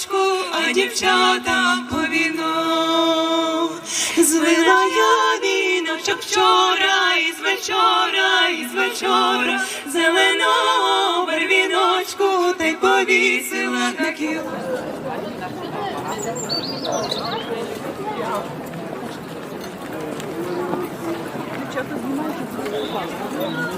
річку, а дівчата по віно. Звела я віночок вчора, і з вечора, і з вечора, зеленого вервіночку та й повісила на кіл. Дівчата знімають.